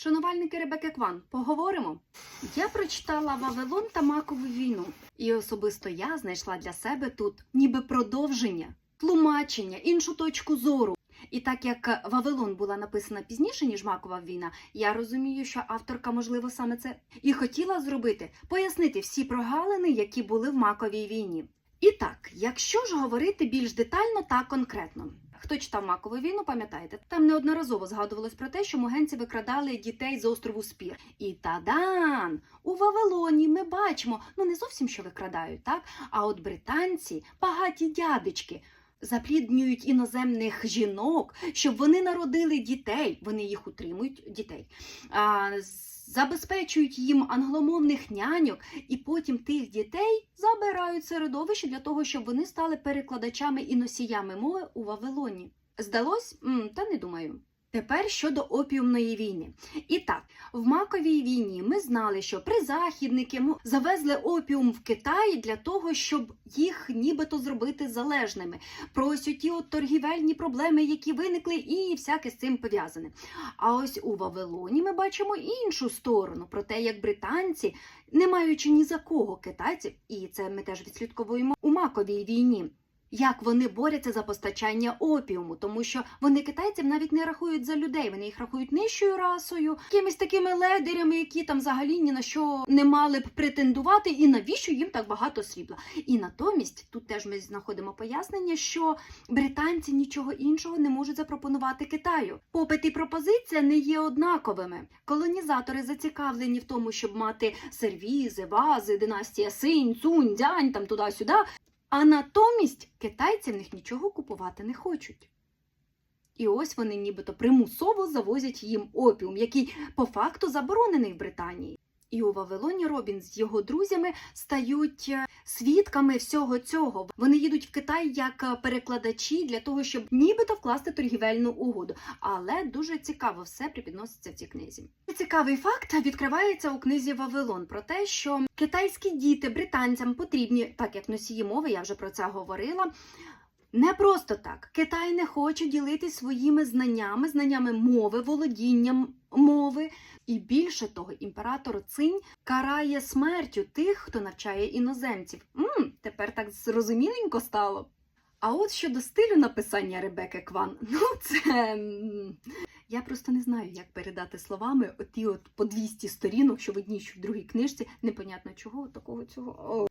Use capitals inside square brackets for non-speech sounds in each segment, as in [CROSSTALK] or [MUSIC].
Шанувальники Ребеки Кван, поговоримо. Я прочитала Вавилон та Макову війну, і особисто я знайшла для себе тут ніби продовження, тлумачення, іншу точку зору. І так як Вавилон була написана пізніше, ніж Макова війна, я розумію, що авторка, можливо, саме це і хотіла зробити пояснити всі прогалини, які були в Маковій війні. І так, якщо ж говорити більш детально та конкретно. Хто читав Макову війну, пам'ятаєте, там неодноразово згадувалось про те, що мугенці викрадали дітей з острову Спір. І тадан! У Вавилоні ми бачимо, ну не зовсім що викрадають, так? А от британці, багаті дядечки, запліднюють іноземних жінок, щоб вони народили дітей. Вони їх утримують дітей, а, забезпечують їм англомовних няньок, і потім тих дітей забирають середовище для того, щоб вони стали перекладачами і носіями мови у Вавилоні. Здалось? Та не думаю. Тепер щодо опіумної війни. І так, в Маковій війні ми знали, що призахідники завезли опіум в Китай для того, щоб їх нібито зробити залежними. Про ось ті от торгівельні проблеми, які виникли, і всяке з цим пов'язане. А ось у Вавилоні ми бачимо іншу сторону про те, як британці, не маючи ні за кого китайців, і це ми теж відслідковуємо у Маковій війні. Як вони борються за постачання опіуму, тому що вони китайців навіть не рахують за людей, вони їх рахують нижчою расою, якимись такими ледерями, які там взагалі ні на що не мали б претендувати, і навіщо їм так багато срібла. І натомість тут теж ми знаходимо пояснення, що британці нічого іншого не можуть запропонувати Китаю. Попит і пропозиція не є однаковими. Колонізатори зацікавлені в тому, щоб мати сервізи, вази, династія синь, цунь, дзянь, там туди-сюди. А натомість китайці в них нічого купувати не хочуть. І ось вони нібито примусово завозять їм опіум, який по факту заборонений в Британії. І у Вавилоні Робін з його друзями стають е, свідками всього цього. Вони їдуть в Китай як е, перекладачі для того, щоб нібито вкласти торгівельну угоду. Але дуже цікаво все припідноситься в цій книзі. Цікавий факт відкривається у книзі Вавилон про те, що китайські діти британцям потрібні, так як носії мови, я вже про це говорила. Не просто так. Китай не хоче ділитись своїми знаннями, знаннями мови, володінням мови. І більше того, імператор Цинь карає смертю тих, хто навчає іноземців. Мм, тепер так зрозуміленько стало. А от щодо стилю написання Ребеки Кван, [LAUGHS] ну це. Я просто не знаю, як передати словами оті от по 200 сторінок, що в одній, що в другій книжці, непонятно чого, такого цього.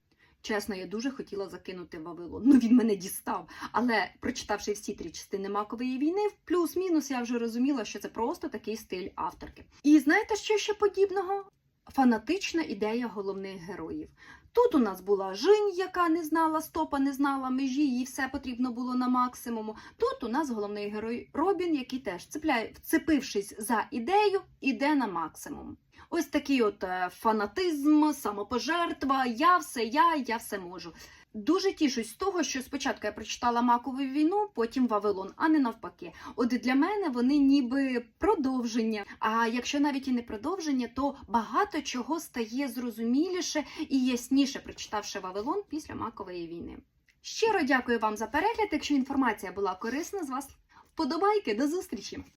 Чесно, я дуже хотіла закинути Вавилон. Ну він мене дістав. Але прочитавши всі три частини макової війни, в плюс-мінус я вже розуміла, що це просто такий стиль авторки. І знаєте, що ще подібного? Фанатична ідея головних героїв. Тут у нас була Жінь, яка не знала стопа, не знала межі, їй все потрібно було на максимуму. Тут у нас головний герой Робін, який теж цепляє, вцепившись за ідею, іде на максимум. Ось такий от е, фанатизм, самопожертва, я все, я, я все можу. Дуже тішусь з того, що спочатку я прочитала Макову війну, потім Вавилон, а не навпаки. От для мене вони ніби продовження. А якщо навіть і не продовження, то багато чого стає зрозуміліше і ясніше, прочитавши Вавилон після Макової війни. Щиро дякую вам за перегляд. Якщо інформація була корисна з вас, вподобайки, до зустрічі!